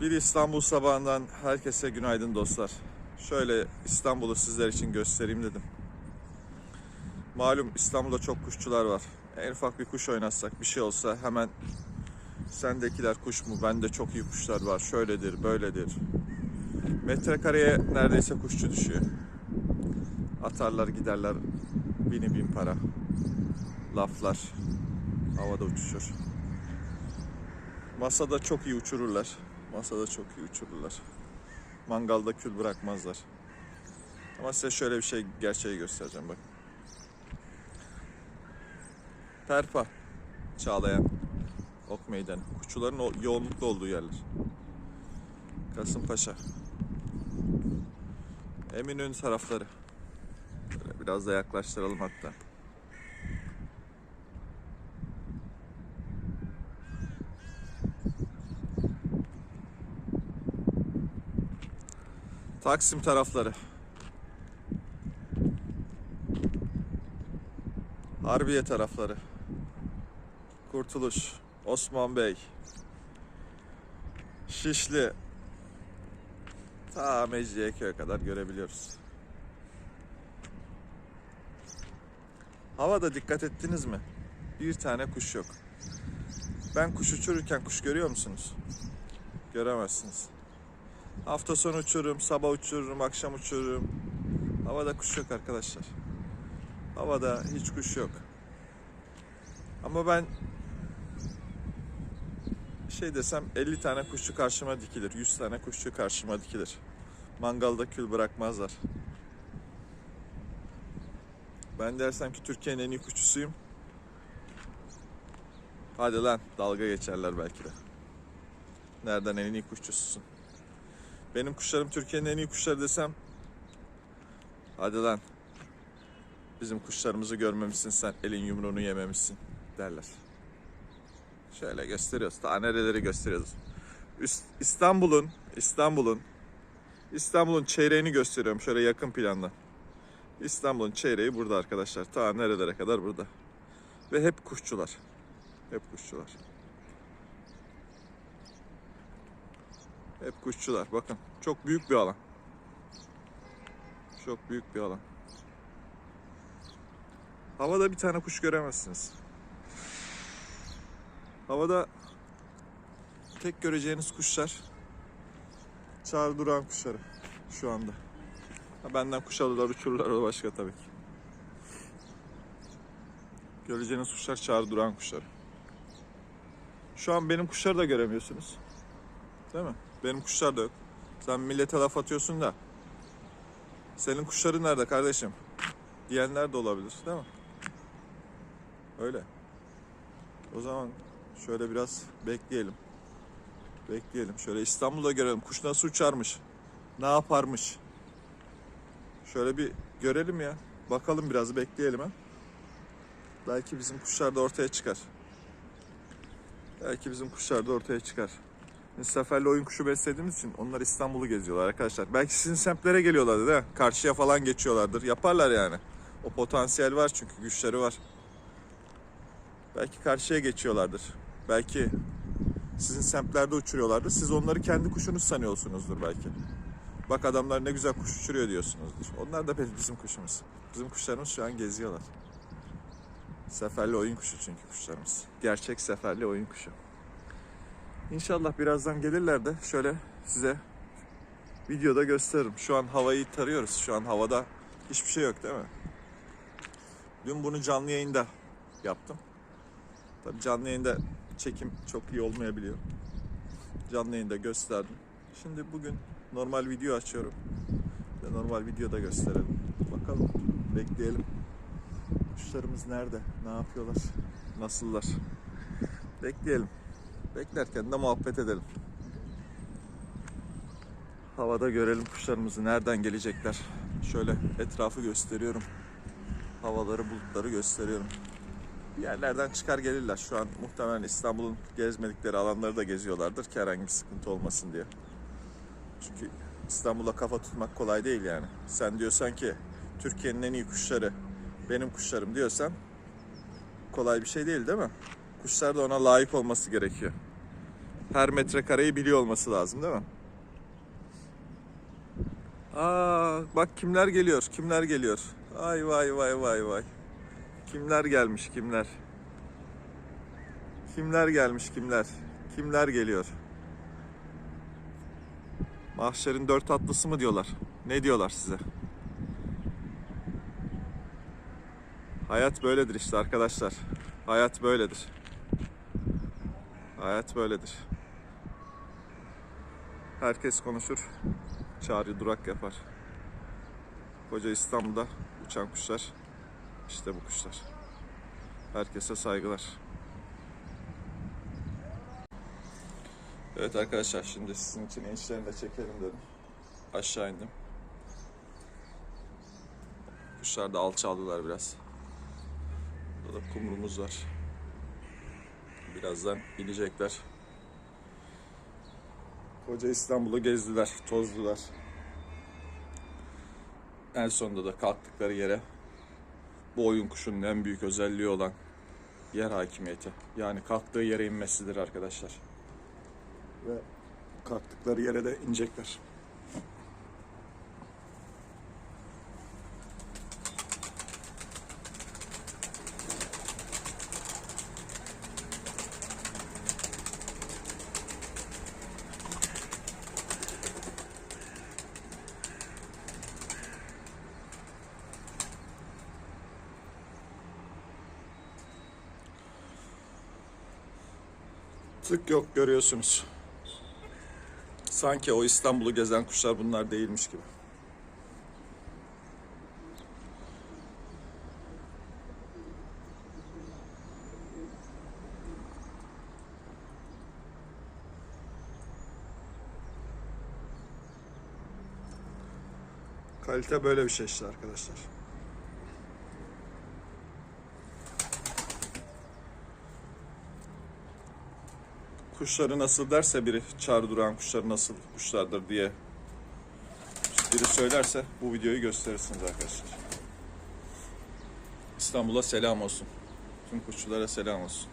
Bir İstanbul sabahından herkese günaydın dostlar. Şöyle İstanbul'u sizler için göstereyim dedim. Malum İstanbul'da çok kuşçular var. En ufak bir kuş oynatsak bir şey olsa hemen sendekiler kuş mu? Bende çok iyi kuşlar var. Şöyledir, böyledir. Metrekareye neredeyse kuşçu düşüyor. Atarlar giderler bini bin para. Laflar havada uçuşur. Masada çok iyi uçururlar. Masada çok iyi uçururlar. Mangalda kül bırakmazlar. Ama size şöyle bir şey gerçeği göstereceğim bak. Perpa Çağlayan Ok Meydanı. Kuşçuların yoğunlukta olduğu yerler. Kasımpaşa. Eminönü tarafları. Böyle biraz da yaklaştıralım hatta. Taksim tarafları. Harbiye tarafları. Kurtuluş, Osman Bey, Şişli, ta Mecidiyeköy'e kadar görebiliyoruz. Havada dikkat ettiniz mi? Bir tane kuş yok. Ben kuş uçururken kuş görüyor musunuz? Göremezsiniz. Hafta sonu uçururum, sabah uçururum, akşam uçururum. Havada kuş yok arkadaşlar. Havada hiç kuş yok. Ama ben şey desem 50 tane kuşçu karşıma dikilir, 100 tane kuşçu karşıma dikilir. Mangalda kül bırakmazlar. Ben dersem ki Türkiye'nin en iyi kuşçusuyum. Hadi lan dalga geçerler belki de. Nereden en iyi kuşçususun? Benim kuşlarım Türkiye'nin en iyi kuşları desem Hadi lan Bizim kuşlarımızı görmemişsin sen elin yumruğunu yememişsin derler. Şöyle gösteriyoruz. Daha nereleri gösteriyoruz. İstanbul'un İstanbul'un İstanbul'un çeyreğini gösteriyorum şöyle yakın planda. İstanbul'un çeyreği burada arkadaşlar. Ta nerelere kadar burada. Ve hep kuşçular. Hep kuşçular. Hep kuşçular. Bakın çok büyük bir alan. Çok büyük bir alan. Havada bir tane kuş göremezsiniz. Havada tek göreceğiniz kuşlar çağrı duran kuşları şu anda. Ha, benden kuş alırlar uçururlar o başka tabii ki. Göreceğiniz kuşlar çağrı duran kuşları. Şu an benim kuşları da göremiyorsunuz. Değil mi? Benim kuşlar da yok. Sen millete laf atıyorsun da. Senin kuşların nerede kardeşim? Diyenler de olabilir değil mi? Öyle. O zaman şöyle biraz bekleyelim. Bekleyelim. Şöyle İstanbul'da görelim. Kuş nasıl uçarmış? Ne yaparmış? Şöyle bir görelim ya. Bakalım biraz bekleyelim ha. Belki bizim kuşlar da ortaya çıkar. Belki bizim kuşlar da ortaya çıkar. Biz seferli oyun kuşu beslediğimiz için onlar İstanbul'u geziyorlar arkadaşlar. Belki sizin semtlere geliyorlardır mi? Karşıya falan geçiyorlardır. Yaparlar yani. O potansiyel var çünkü güçleri var. Belki karşıya geçiyorlardır. Belki sizin semtlerde uçuruyorlardır. Siz onları kendi kuşunuz sanıyorsunuzdur belki. Bak adamlar ne güzel kuş uçuruyor diyorsunuzdur. Onlar da bizim kuşumuz. Bizim kuşlarımız şu an geziyorlar. Seferli oyun kuşu çünkü kuşlarımız. Gerçek seferli oyun kuşu. İnşallah birazdan gelirler de şöyle size videoda gösteririm. Şu an havayı tarıyoruz. Şu an havada hiçbir şey yok değil mi? Dün bunu canlı yayında yaptım. Tabii canlı yayında çekim çok iyi olmayabiliyor. Canlı yayında gösterdim. Şimdi bugün normal video açıyorum. Ve normal videoda gösterelim. Bakalım, bekleyelim. Kuşlarımız nerede? Ne yapıyorlar? Nasıllar? Bekleyelim. Beklerken de muhabbet edelim. Havada görelim kuşlarımızı nereden gelecekler. Şöyle etrafı gösteriyorum. Havaları, bulutları gösteriyorum. Bir yerlerden çıkar gelirler. Şu an muhtemelen İstanbul'un gezmedikleri alanları da geziyorlardır ki herhangi bir sıkıntı olmasın diye. Çünkü İstanbul'a kafa tutmak kolay değil yani. Sen diyorsan ki Türkiye'nin en iyi kuşları benim kuşlarım diyorsan kolay bir şey değil değil mi? Kuşlar da ona layık olması gerekiyor. Her metrekareyi biliyor olması lazım değil mi? Aa, bak kimler geliyor, kimler geliyor. Ay vay vay vay vay. Kimler gelmiş, kimler? Kimler gelmiş, kimler? Kimler geliyor? Mahşerin dört atlısı mı diyorlar? Ne diyorlar size? Hayat böyledir işte arkadaşlar. Hayat böyledir. Hayat böyledir. Herkes konuşur. Çağrı durak yapar. Koca İstanbul'da uçan kuşlar. işte bu kuşlar. Herkese saygılar. Evet arkadaşlar şimdi sizin için inişlerini de çekelim dedim. Aşağı indim. Kuşlar da alçaldılar biraz. Burada da kumrumuz var. Birazdan inecekler. Koca İstanbul'u gezdiler, tozdular. En sonunda da kalktıkları yere bu oyun kuşunun en büyük özelliği olan yer hakimiyeti. Yani kalktığı yere inmesidir arkadaşlar. Ve kalktıkları yere de inecekler. Tık yok görüyorsunuz. Sanki o İstanbul'u gezen kuşlar bunlar değilmiş gibi. Kalite böyle bir şey işte arkadaşlar. Kuşları nasıl derse biri çağrı duran kuşlar nasıl kuşlardır diye biri söylerse bu videoyu gösterirsiniz arkadaşlar. İstanbul'a selam olsun. Tüm kuşçulara selam olsun.